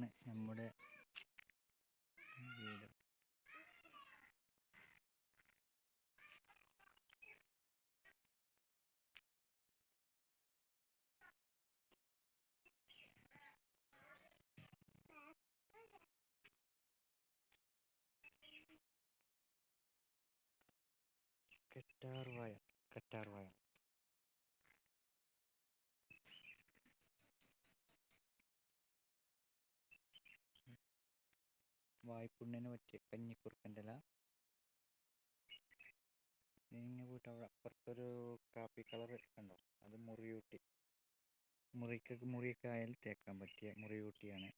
ഇതാണ് നമ്മുടെ വീട്. കറ്റാർവാഴ കറ്റാർവാഴ. വായ്പുണ്ണിന് പറ്റിയ കഞ്ഞിക്കുറുക്കന്റെ ഇല. നീങ്ങി പോയിട്ട് അവിടെ അപ്പുറത്തൊരു കാപ്പി കളർ കണ്ടോ? അത് മുറിയൂട്ടി. മുറിക്ക് മുറിയൊക്കെ ആയാൽ തേക്കാൻ പറ്റിയ മുറിയൂട്ടിയാണ്.